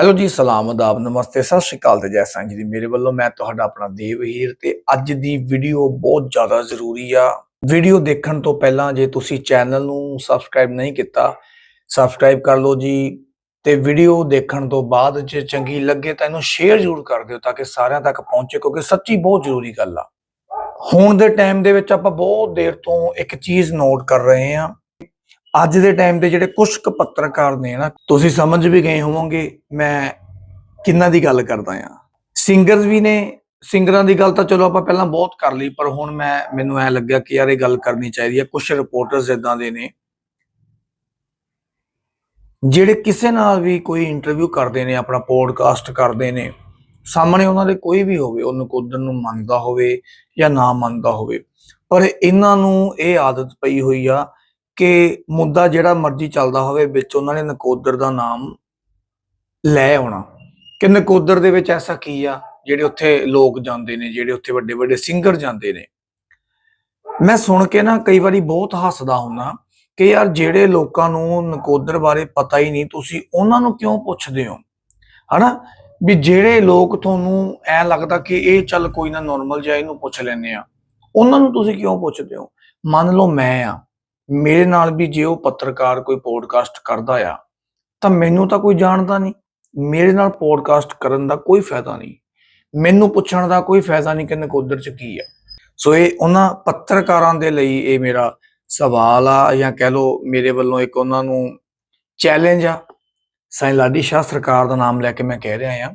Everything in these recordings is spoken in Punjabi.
ਹੈਲੋ ਜੀ, ਸਲਾਮ, ਅਦਾਬ, ਨਮਸਤੇ, ਸਤਿ ਸ਼੍ਰੀ ਅਕਾਲ ਤੇ ਜੈ ਸਾਈਂ ਜੀ ਮੇਰੇ ਵੱਲੋਂ ਮੈਂ ਤੁਹਾਡਾ ਆਪਣਾ ਦੇਵ ਹੀਰ ਤੇ ਅੱਜ ਦੀ ਵੀਡੀਓ ਬਹੁਤ ਜ਼ਿਆਦਾ ਜ਼ਰੂਰੀ ਆ। ਵੀਡੀਓ ਦੇਖਣ ਤੋਂ ਪਹਿਲਾਂ ਜੇ ਤੁਸੀਂ ਚੈਨਲ ਨੂੰ ਸਬਸਕ੍ਰਾਈਬ ਨਹੀਂ ਕੀਤਾ, ਸਬਸਕ੍ਰਾਈਬ ਕਰ ਲਓ ਜੀ ਤੇ ਵੀਡੀਓ ਦੇਖਣ ਤੋਂ ਬਾਅਦ ਜੇ ਚੰਗੀ ਲੱਗੇ ਤਾਂ ਇਹਨੂੰ ਸ਼ੇਅਰ ਜ਼ਰੂਰ ਕਰ ਦਿਓ ਤਾਂ ਕਿ ਸਾਰਿਆਂ ਤੱਕ ਪਹੁੰਚੇ, ਕਿਉਂਕਿ ਸੱਚੀ ਬਹੁਤ ਜ਼ਰੂਰੀ ਗੱਲ ਆ। ਹੁਣ ਦੇ ਟਾਈਮ ਦੇ ਵਿੱਚ ਆਪਾਂ ਬਹੁਤ ਦੇਰ ਤੋਂ ਇੱਕ ਚੀਜ਼ ਨੋਟ ਕਰ ਰਹੇ ਹਾਂ। ਅੱਜ ਦੇ ਟਾਈਮ ਦੇ ਜਿਹੜੇ ਕੁਝ ਕੁ ਪੱਤਰਕਾਰ ਨੇ ਨਾ, ਤੁਸੀਂ ਸਮਝ ਵੀ ਗਏ ਹੋਵੋਗੇ ਮੈਂ ਕਿੰਨਾਂ ਦੀ ਗੱਲ ਕਰਦਾ ਆ ਸਿੰਗਰਸ ਵੀ ਨੇ ਸਿੰਗਰਾਂ ਦੀ ਗੱਲ ਤਾਂ ਚਲੋ ਆਪਾਂ ਪਹਿਲਾਂ ਬਹੁਤ ਕਰ ਲਈ, ਪਰ ਹੁਣ ਮੈਂ, ਮੈਨੂੰ ਐ ਲੱਗਿਆ ਕਿ ਯਾਰ ਇਹ ਗੱਲ ਕਰਨੀ ਚਾਹੀਦੀ ਹੈ ਕੁਝ ਰਿਪੋਰਟਰਸ ਇਦਾਂ ਦੇ ਨੇ, ਜਿਹੜੇ ਕਿਸੇ ਨਾਲ ਵੀ ਕੋਈ ਇੰਟਰਵਿਊ ਕਰਦੇ ਨੇ, ਆਪਣਾ ਪੋਡਕਾਸਟ ਕਰਦੇ ਨੇ, ਸਾਹਮਣੇ ਉਹਨਾਂ ਦੇ ਕੋਈ ਵੀ ਹੋਵੇ, ਉਹਨੂੰ ਨਕੋਦਰ ਨੂੰ ਮੰਨਦਾ ਹੋਵੇ ਜਾਂ ਨਾ ਮੰਨਦਾ ਹੋਵੇ, ਪਰ ਇਹਨਾਂ ਨੂੰ ਇਹ ਆਦਤ ਪਈ ਹੋਈ ਆ ਕਿ ਮੁੱਦਾ ਜਿਹੜਾ ਮਰਜ਼ੀ ਚੱਲਦਾ ਹੋਵੇ, ਵਿੱਚ ਉਹਨਾਂ ਨੇ ਨਕੋਦਰ ਦਾ ਨਾਮ ਲੈ ਆਉਣਾ। ਕਿ ਨਕੋਦਰ ਦੇ ਵਿੱਚ ਐਸਾ ਕੀ ਆ, ਜਿਹੜੇ ਉੱਥੇ ਲੋਕ ਜਾਂਦੇ ਨੇ, ਜਿਹੜੇ ਉੱਥੇ ਵੱਡੇ ਵੱਡੇ ਸਿੰਗਰ ਜਾਂਦੇ ਨੇ। ਮੈਂ ਸੁਣ ਕੇ ਨਾ ਕਈ ਵਾਰੀ ਬਹੁਤ ਹੱਸਦਾ ਹੁੰਨਾ ਕਿ ਯਾਰ ਜਿਹੜੇ ਲੋਕਾਂ ਨੂੰ ਨਕੋਦਰ ਬਾਰੇ ਪਤਾ ਹੀ ਨਹੀਂ, ਤੁਸੀਂ ਉਹਨਾਂ ਨੂੰ ਕਿਉਂ ਪੁੱਛਦੇ ਹੋ? ਹਨਾ? ਵੀ ਜਿਹੜੇ ਲੋਕ ਤੁਹਾਨੂੰ ਐ ਲੱਗਦਾ ਕਿ ਇਹ ਚੱਲ ਕੋਈ ਨਾ ਨਾਰਮਲ ਜਿਹਾ ਇਹਨੂੰ ਪੁੱਛ ਲੈਨੇ ਆ, ਉਹਨਾਂ ਨੂੰ ਤੁਸੀਂ ਕਿਉਂ ਪੁੱਛਦੇ ਹੋ? ਮੰਨ ਲਓ ਮੈਂ ਆ। ਮੇਰੇ ਨਾਲ ਵੀ ਜੇ ਉਹ ਪੱਤਰਕਾਰ ਕੋਈ ਪੋਡਕਾਸਟ ਕਰਦਾ ਆ, ਤਾਂ ਮੈਨੂੰ ਤਾਂ ਕੋਈ ਜਾਣਦਾ ਨਹੀਂ। ਮੇਰੇ ਨਾਲ ਪੋਡਕਾਸਟ ਕਰਨ ਦਾ ਕੋਈ ਫਾਇਦਾ ਨਹੀਂ। ਮੈਨੂੰ ਪੁੱਛਣ ਦਾ ਕੋਈ ਫਾਇਦਾ ਨਹੀਂ ਕਿ ਨਕੋਦਰ ਚ ਕੀ ਆ। ਸੋ ਇਹ ਉਹਨਾਂ ਪੱਤਰਕਾਰਾਂ ਦੇ ਲਈ ਇਹ ਮੇਰਾ ਸਵਾਲ ਆ ਜਾਂ ਕਹਿ ਲਓ ਮੇਰੇ ਵੱਲੋਂ ਇੱਕ ਉਹਨਾਂ ਨੂੰ ਚੈਲੰਜ ਆ। ਸਾਈਂ ਲਾਡੀ ਸ਼ਾਹ ਸਰਕਾਰ ਦਾ ਨਾਮ ਲੈ ਕੇ ਮੈਂ ਕਹਿ ਰਿਹਾ ਆ।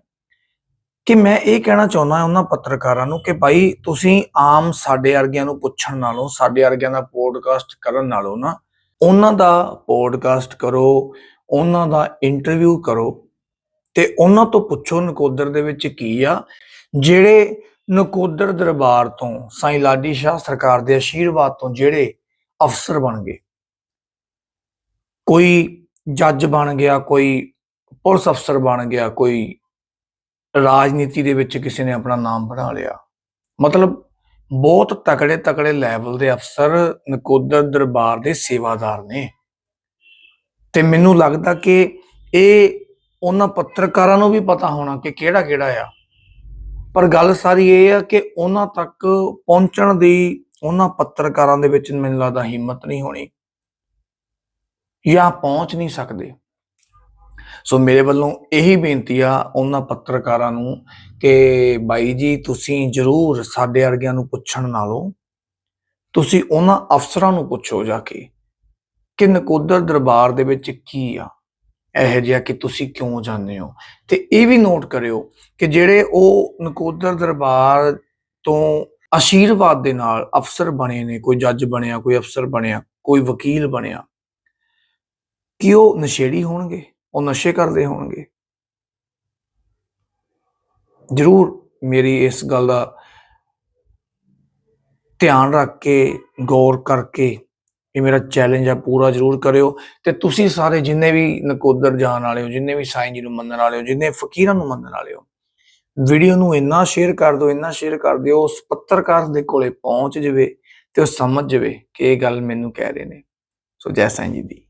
ਕਿ ਮੈਂ ਇਹ ਕਹਿਣਾ ਚਾਹੁੰਦਾ ਉਹਨਾਂ ਪੱਤਰਕਾਰਾਂ ਨੂੰ ਕਿ ਭਾਈ ਤੁਸੀਂ ਆਮ ਸਾਡੇ ਵਰਗਿਆਂ ਨੂੰ ਪੁੱਛਣ ਨਾਲੋਂ, ਸਾਡੇ ਵਰਗਿਆਂ ਦਾ ਪੋਡਕਾਸਟ ਕਰਨ ਨਾਲੋਂ ਨਾ, ਉਹਨਾਂ ਦਾ ਪੋਡਕਾਸਟ ਕਰੋ, ਉਹਨਾਂ ਦਾ ਇੰਟਰਵਿਊ ਕਰੋ ਤੇ ਉਹਨਾਂ ਤੋਂ ਪੁੱਛੋ ਨਕੋਦਰ ਦੇ ਵਿੱਚ ਕੀ ਆ। ਜਿਹੜੇ ਨਕੋਦਰ ਦਰਬਾਰ ਤੋਂ, ਸਾਈਂ ਲਾਡੀ ਸ਼ਾਹ ਸਰਕਾਰ ਦੇ ਆਸ਼ੀਰਵਾਦ ਤੋਂ ਜਿਹੜੇ ਅਫਸਰ ਬਣ ਗਏ, ਕੋਈ ਜੱਜ ਬਣ ਗਿਆ, ਕੋਈ ਪੁਲਿਸ ਅਫਸਰ ਬਣ ਗਿਆ, ਕੋਈ ਰਾਜਨੀਤੀ ਦੇ ਵਿੱਚ ਕਿਸੇ ਨੇ ਆਪਣਾ ਨਾਮ ਬਣਾ ਲਿਆ। ਮਤਲਬ ਬਹੁਤ ਤਕੜੇ ਤਕੜੇ ਲੈਵਲ ਦੇ ਅਫਸਰ ਨਕੋਦਰ ਦਰਬਾਰ ਦੇ ਸੇਵਾਦਾਰ ਨੇ। ਤੇ ਮੈਨੂੰ ਲੱਗਦਾ ਕਿ ਇਹ ਉਹਨਾਂ ਪੱਤਰਕਾਰਾਂ ਨੂੰ ਵੀ ਪਤਾ ਹੋਣਾ ਕਿ ਕਿਹੜਾ ਕਿਹੜਾ ਆ। ਪਰ ਗੱਲ ਸਾਰੀ ਇਹ ਆ ਕਿ ਉਹਨਾਂ ਤੱਕ ਪਹੁੰਚਣ ਦੀ ਉਹਨਾਂ ਪੱਤਰਕਾਰਾਂ ਦੇ ਵਿੱਚ ਮੈਨੂੰ ਲੱਗਦਾ ਹਿੰਮਤ ਨਹੀਂ ਹੋਣੀ। ਜਾਂ ਪਹੁੰਚ ਨਹੀਂ ਸਕਦੇ। ਸੋ ਮੇਰੇ ਵੱਲੋਂ ਇਹੀ ਬੇਨਤੀ ਆ ਉਹਨਾਂ ਪੱਤਰਕਾਰਾਂ ਨੂੰ ਕਿ ਬਾਈ ਜੀ, ਤੁਸੀਂ ਜਰੂਰ ਸਾਡੇ ਵਰਗਿਆਂ ਨੂੰ ਪੁੱਛਣ ਨਾਲੋਂ ਤੁਸੀਂ ਉਹਨਾਂ ਅਫਸਰਾਂ ਨੂੰ ਪੁੱਛੋ ਜਾ ਕੇ ਕਿ ਨਕੋਦਰ ਦਰਬਾਰ ਦੇ ਵਿੱਚ ਕੀ ਆ, ਇਹ ਜਿਹਾ ਕਿ ਤੁਸੀਂ ਕਿਉਂ ਜਾਂਦੇ ਹੋ? ਤੇ ਇਹ ਵੀ ਨੋਟ ਕਰਿਓ ਕਿ ਜਿਹੜੇ ਉਹ ਨਕੋਦਰ ਦਰਬਾਰ ਤੋਂ ਆਸ਼ੀਰਵਾਦ ਦੇ ਨਾਲ ਅਫਸਰ ਬਣੇ ਨੇ, ਕੋਈ ਜੱਜ ਬਣਿਆ, ਕੋਈ ਅਫਸਰ ਬਣਿਆ, ਕੋਈ ਵਕੀਲ ਬਣਿਆ, ਕਿ ਉਹ ਨਸ਼ੇੜੀ ਹੋਣਗੇ? ਉਹ ਨਸ਼ੇ ਕਰਦੇ ਹੋਣਗੇ। ਜ਼ਰੂਰ ਮੇਰੀ ਇਸ ਗੱਲ ਦਾ ਧਿਆਨ ਰੱਖ ਕੇ, ਗੌਰ ਕਰਕੇ ਇਹ ਮੇਰਾ ਚੈਲੰਜ ਆ, ਪੂਰਾ ਜ਼ਰੂਰ ਕਰਿਓ। ਤੇ ਤੁਸੀਂ ਸਾਰੇ ਜਿੰਨੇ ਵੀ ਨਕੋਦਰ ਜਾਣ ਵਾਲੇ ਹੋ, ਜਿੰਨੇ ਵੀ ਸਾਈਂ ਜੀ ਨੂੰ ਮੰਨਣ ਵਾਲੇ ਹੋ, ਜਿੰਨੇ ਫਕੀਰਾਂ ਨੂੰ ਮੰਨਣ ਵਾਲੇ ਹੋ, ਵੀਡੀਓ ਨੂੰ ਇੰਨਾ ਸ਼ੇਅਰ ਕਰ ਦਿਓ, ਇੰਨਾ ਸ਼ੇਅਰ ਕਰ ਦਿਓ, ਉਸ ਪੱਤਰਕਾਰ ਦੇ ਕੋਲੇ ਪਹੁੰਚ ਜਵੇ ਤੇ ਉਹ ਸਮਝ ਜਵੇ ਕਿ ਇਹ ਗੱਲ ਮੈਨੂੰ ਕਹਿ ਰਹੇ ਨੇ। ਸੋ ਜੈ ਸਾਈਂ ਜੀ ਦੀ।